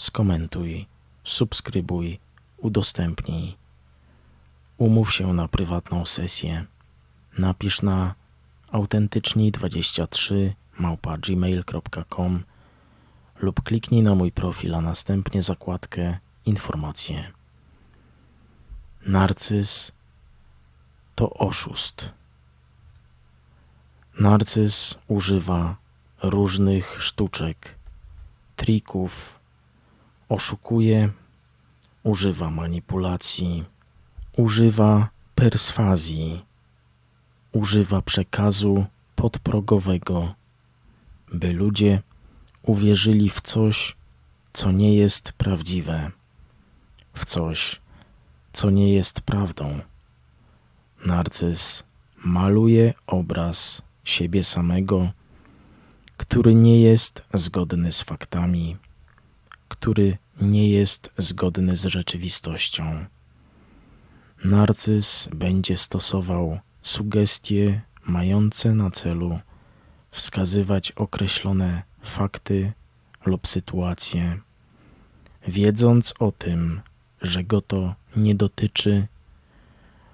skomentuj, subskrybuj, udostępnij. Umów się na prywatną sesję. Napisz na autentyczni23 małpa gmail.com lub kliknij na mój profil, a następnie zakładkę Informacje. Narcyz to oszust. Narcyz używa różnych sztuczek, trików, oszukuje, używa manipulacji, używa perswazji, używa przekazu podprogowego, by ludzie uwierzyli w coś, co nie jest prawdziwe, w coś, co nie jest prawdą. Narcyz maluje obraz siebie samego, który nie jest zgodny z faktami, który nie jest zgodny z rzeczywistością. Narcyz będzie stosował sugestie mające na celu wskazywać określone fakty lub sytuacje, wiedząc o tym, że go to nie dotyczy,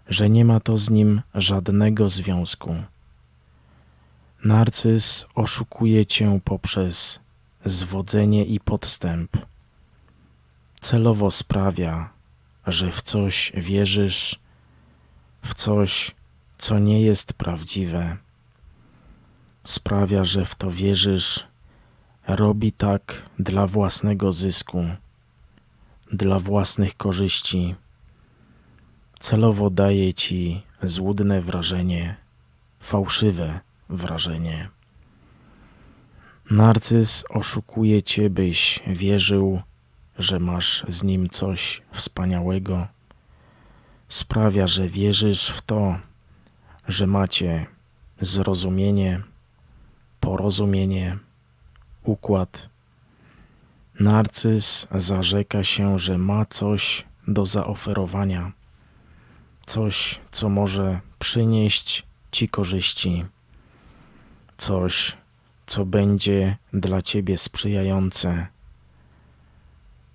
że nie ma to z nim żadnego związku. Narcyz oszukuje cię poprzez zwodzenie i podstęp. Celowo sprawia, że w coś wierzysz, w coś, co nie jest prawdziwe. Sprawia, że w to wierzysz, robi tak dla własnego zysku, dla własnych korzyści. Celowo daje ci złudne wrażenie, fałszywe wrażenie. Narcyz oszukuje cię, byś wierzył, że masz z nim coś wspaniałego. Sprawia, że wierzysz w to, że macie zrozumienie, porozumienie, układ. Narcyz zarzeka się, że ma coś do zaoferowania, coś, co może przynieść ci korzyści, coś, co będzie dla ciebie sprzyjające.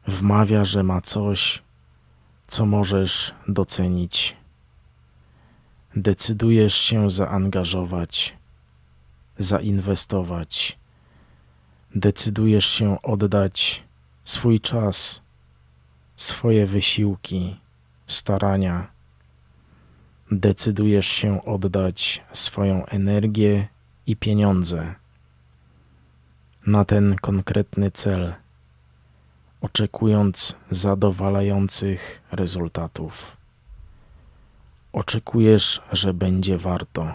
Wmawia, że ma coś, co możesz docenić. Decydujesz się zaangażować, zainwestować. Decydujesz się oddać swój czas, swoje wysiłki, starania. Decydujesz się oddać swoją energię i pieniądze na ten konkretny cel, oczekując zadowalających rezultatów. Oczekujesz, że będzie warto,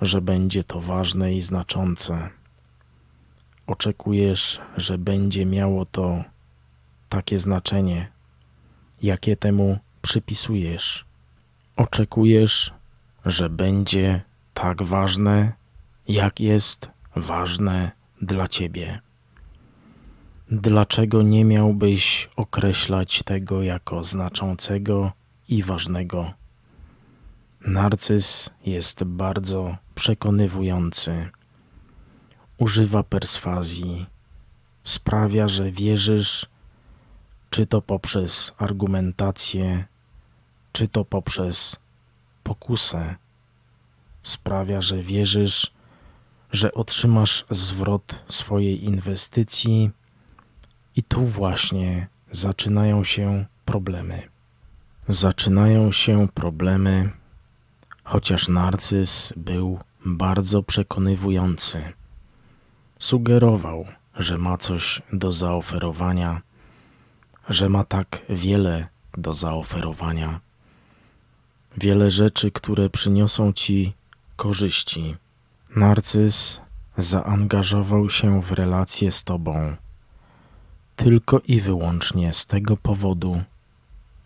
że będzie to ważne i znaczące. Oczekujesz, że będzie miało to takie znaczenie, jakie temu przypisujesz. Oczekujesz, że będzie tak ważne, jak jest ważne dla ciebie. Dlaczego nie miałbyś określać tego jako znaczącego i ważnego? Narcyz jest bardzo przekonywujący. Używa perswazji, sprawia, że wierzysz, czy to poprzez argumentację, czy to poprzez pokusę. Sprawia, że wierzysz, że otrzymasz zwrot swojej inwestycji, i tu właśnie zaczynają się problemy. Zaczynają się problemy, chociaż narcyz był bardzo przekonywujący. Sugerował, że ma coś do zaoferowania, że ma tak wiele do zaoferowania, wiele rzeczy, które przyniosą ci korzyści. Narcyz zaangażował się w relacje z tobą tylko i wyłącznie z tego powodu,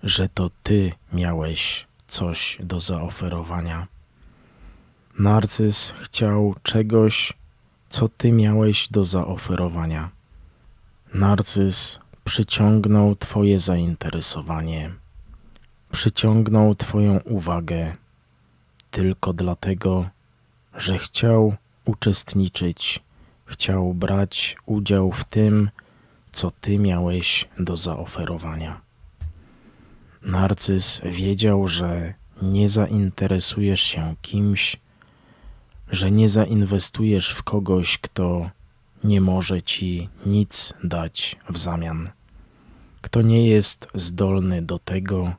że to ty miałeś coś do zaoferowania. Narcyz chciał czegoś, co ty miałeś do zaoferowania. Narcyz przyciągnął twoje zainteresowanie, przyciągnął twoją uwagę tylko dlatego, że chciał uczestniczyć, chciał brać udział w tym, co ty miałeś do zaoferowania. Narcyz wiedział, że nie zainteresujesz się kimś, że nie zainwestujesz w kogoś, kto nie może ci nic dać w zamian, kto nie jest zdolny do tego,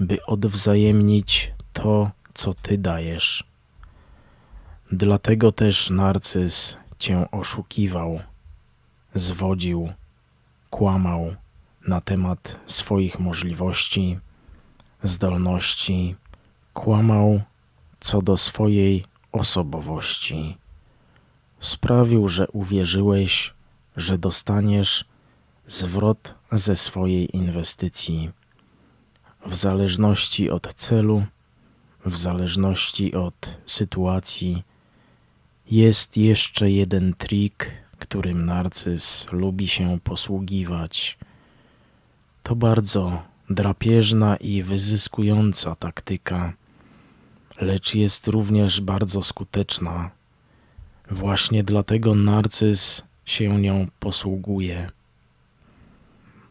by odwzajemnić to, co ty dajesz. Dlatego też narcyz cię oszukiwał, zwodził, kłamał na temat swoich możliwości, zdolności, kłamał co do swojej osobowości. Sprawił, że uwierzyłeś, że dostaniesz zwrot ze swojej inwestycji. W zależności od celu, w zależności od sytuacji, jest jeszcze jeden trik, którym narcyz lubi się posługiwać. To bardzo drapieżna i wyzyskująca taktyka, lecz jest również bardzo skuteczna. Właśnie dlatego narcyz się nią posługuje.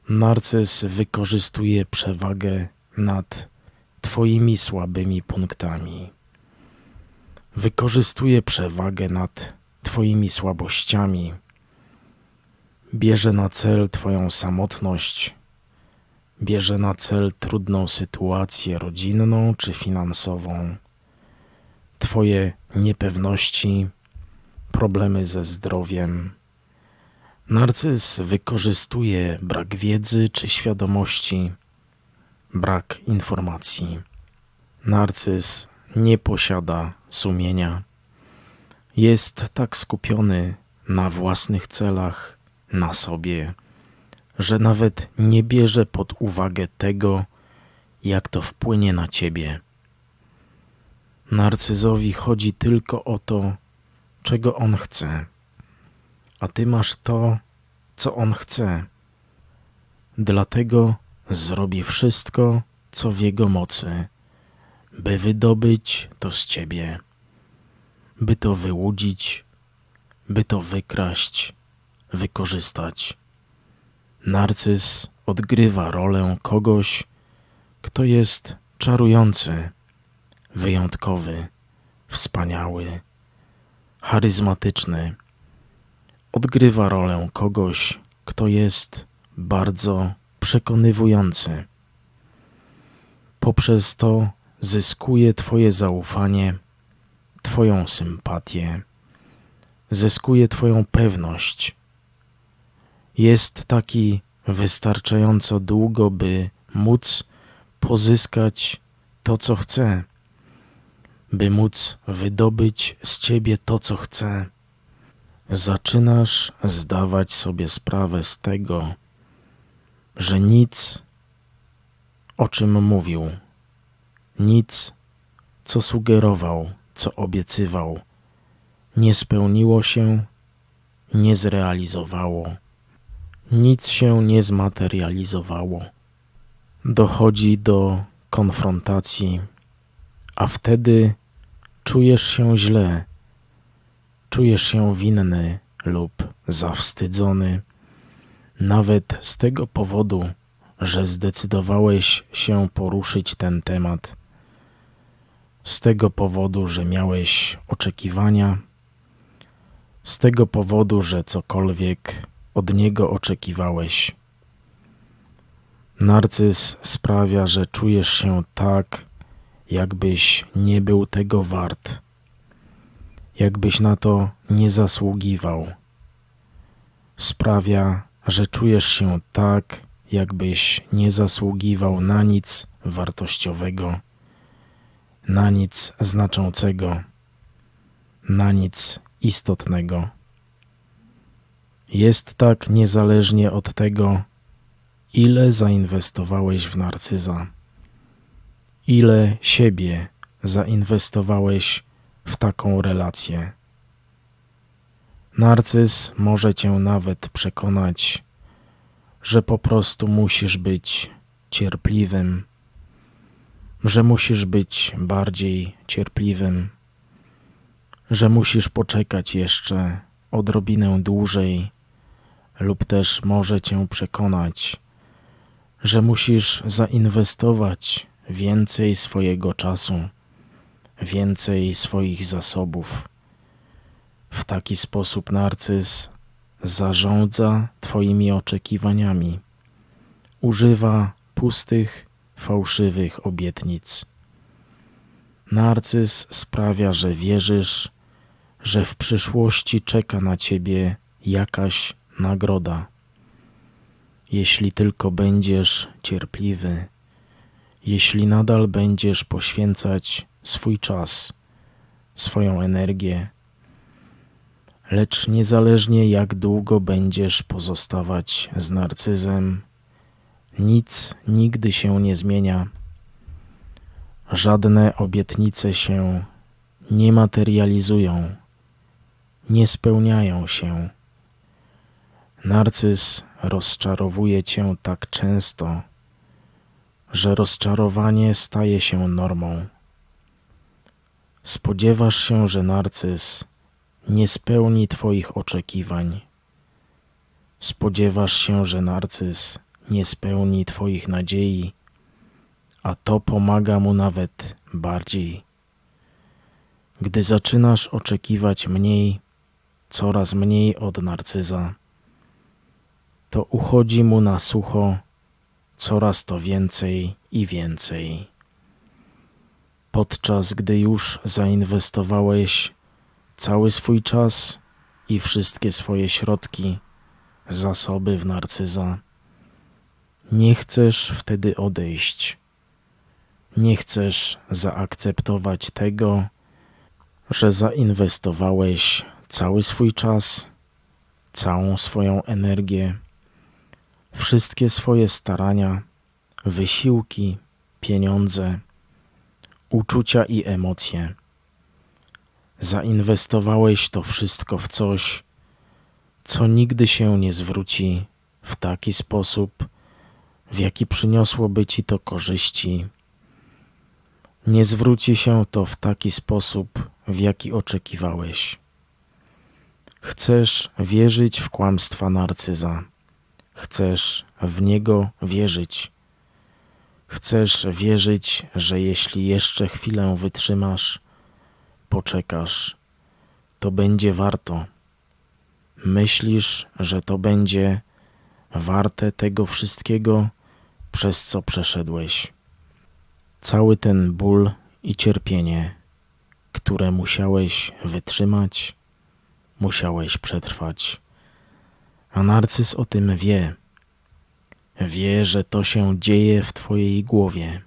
Narcyz wykorzystuje przewagę nad Twoimi słabymi punktami. Wykorzystuje przewagę nad Twoimi słabościami. Bierze na cel Twoją samotność, bierze na cel trudną sytuację rodzinną czy finansową, Twoje niepewności, problemy ze zdrowiem. Narcyz wykorzystuje brak wiedzy czy świadomości, brak informacji. Narcyz nie posiada sumienia. Jest tak skupiony na własnych celach, na sobie, że nawet nie bierze pod uwagę tego, jak to wpłynie na ciebie. Narcyzowi chodzi tylko o to, czego on chce, a ty masz to, co on chce. Dlatego zrobi wszystko, co w jego mocy, by wydobyć to z ciebie, by to wyłudzić, by to wykraść, wykorzystać. Narcyz odgrywa rolę kogoś, kto jest czarujący, wyjątkowy, wspaniały, charyzmatyczny. Odgrywa rolę kogoś, kto jest bardzo przekonywujący. Poprzez to zyskuje Twoje zaufanie, Twoją sympatię, zyskuje Twoją pewność. Jest taki wystarczająco długo, by móc pozyskać to, co chce, by móc wydobyć z Ciebie to, co chce. Zaczynasz zdawać sobie sprawę z tego, że nic, o czym mówił, nic, co sugerował, co obiecywał, nie spełniło się, nie zrealizowało, nic się nie zmaterializowało. Dochodzi do konfrontacji, a wtedy czujesz się źle, czujesz się winny lub zawstydzony. Nawet z tego powodu, że zdecydowałeś się poruszyć ten temat, z tego powodu, że miałeś oczekiwania, z tego powodu, że cokolwiek od niego oczekiwałeś. Narcyz sprawia, że czujesz się tak, jakbyś nie był tego wart, jakbyś na to nie zasługiwał. Sprawia, że czujesz się tak, jakbyś nie zasługiwał na nic wartościowego, na nic znaczącego, na nic istotnego. Jest tak niezależnie od tego, ile zainwestowałeś w narcyza, ile siebie zainwestowałeś w taką relację. Narcyz może cię nawet przekonać, że po prostu musisz być cierpliwym, że musisz być bardziej cierpliwym, że musisz poczekać jeszcze odrobinę dłużej, lub też może cię przekonać, że musisz zainwestować więcej swojego czasu, więcej swoich zasobów. W taki sposób narcyz zarządza Twoimi oczekiwaniami, używa pustych, fałszywych obietnic. Narcyz sprawia, że wierzysz, że w przyszłości czeka na Ciebie jakaś nagroda. Jeśli tylko będziesz cierpliwy, jeśli nadal będziesz poświęcać swój czas, swoją energię, lecz niezależnie jak długo będziesz pozostawać z narcyzem, nic nigdy się nie zmienia. Żadne obietnice się nie materializują, nie spełniają się. Narcyz rozczarowuje cię tak często, że rozczarowanie staje się normą. Spodziewasz się, że narcyz nie spełni Twoich oczekiwań. Spodziewasz się, że narcyz nie spełni Twoich nadziei, a to pomaga mu nawet bardziej. Gdy zaczynasz oczekiwać mniej, coraz mniej od narcyza, to uchodzi mu na sucho coraz to więcej i więcej. Podczas gdy już zainwestowałeś cały swój czas i wszystkie swoje środki, zasoby w narcyza, nie chcesz wtedy odejść. Nie chcesz zaakceptować tego, że zainwestowałeś cały swój czas, całą swoją energię, wszystkie swoje starania, wysiłki, pieniądze, uczucia i emocje. Zainwestowałeś to wszystko w coś, co nigdy się nie zwróci w taki sposób, w jaki przyniosłoby ci to korzyści. Nie zwróci się to w taki sposób, w jaki oczekiwałeś. Chcesz wierzyć w kłamstwa narcyza. Chcesz w niego wierzyć. Chcesz wierzyć, że jeśli jeszcze chwilę wytrzymasz, poczekasz, to będzie warto. Myślisz, że to będzie warte tego wszystkiego, przez co przeszedłeś. Cały ten ból i cierpienie, które musiałeś wytrzymać, musiałeś przetrwać. A narcyz o tym wie. Wie, że to się dzieje w Twojej głowie,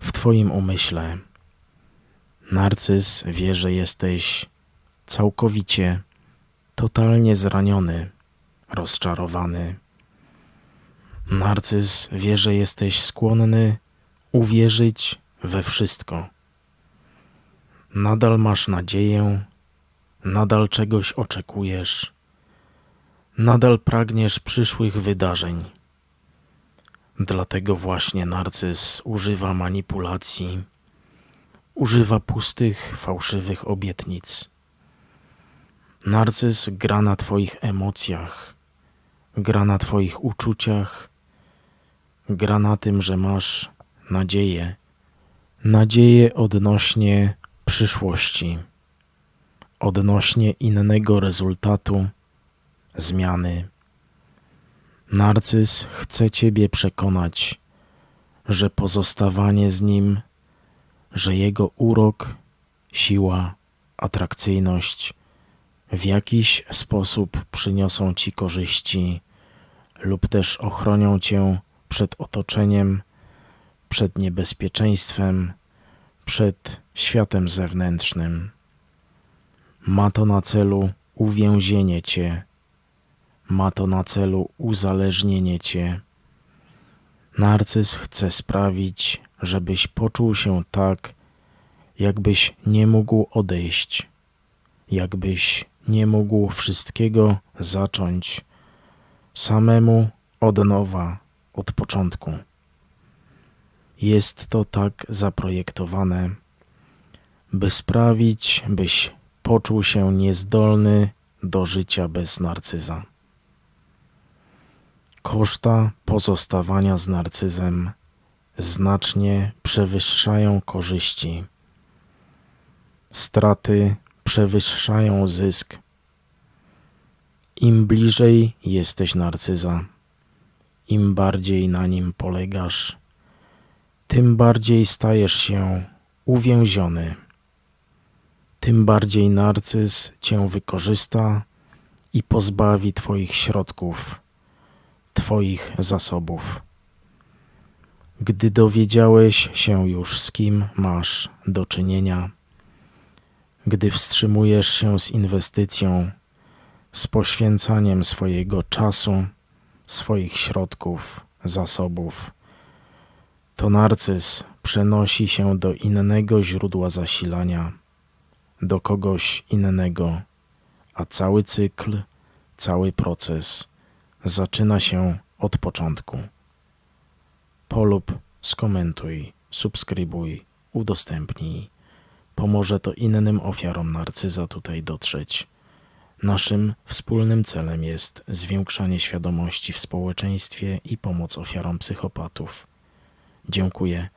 w Twoim umyśle. Narcyz wie, że jesteś całkowicie, totalnie zraniony, rozczarowany. Narcyz wie, że jesteś skłonny uwierzyć we wszystko. Nadal masz nadzieję, nadal czegoś oczekujesz, nadal pragniesz przyszłych wydarzeń. Dlatego właśnie narcyz używa manipulacji, używa pustych, fałszywych obietnic. Narcyz gra na Twoich emocjach, gra na Twoich uczuciach, gra na tym, że masz nadzieję, nadzieję odnośnie przyszłości, odnośnie innego rezultatu, zmiany. Narcyz chce Ciebie przekonać, że pozostawanie z nim, że jego urok, siła, atrakcyjność w jakiś sposób przyniosą Ci korzyści lub też ochronią Cię przed otoczeniem, przed niebezpieczeństwem, przed światem zewnętrznym. Ma to na celu uwięzienie Cię ma to na celu uzależnienie cię. Narcyz chce sprawić, żebyś poczuł się tak, jakbyś nie mógł odejść, jakbyś nie mógł wszystkiego zacząć samemu od nowa, od początku. Jest to tak zaprojektowane, by sprawić, byś poczuł się niezdolny do życia bez narcyza. Koszta pozostawania z narcyzem znacznie przewyższają korzyści. Straty przewyższają zysk. Im bliżej jesteś narcyza, im bardziej na nim polegasz, tym bardziej stajesz się uwięziony. Tym bardziej narcyz cię wykorzysta i pozbawi Twoich środków, Twoich zasobów. Gdy dowiedziałeś się już, z kim masz do czynienia, gdy wstrzymujesz się z inwestycją, z poświęcaniem swojego czasu, swoich środków, zasobów, to narcyz przenosi się do innego źródła zasilania, do kogoś innego, a cały cykl, cały proces zaczyna się od początku. Polub, skomentuj, subskrybuj, udostępnij. Pomoże to innym ofiarom narcyza tutaj dotrzeć. Naszym wspólnym celem jest zwiększanie świadomości w społeczeństwie i pomoc ofiarom psychopatów. Dziękuję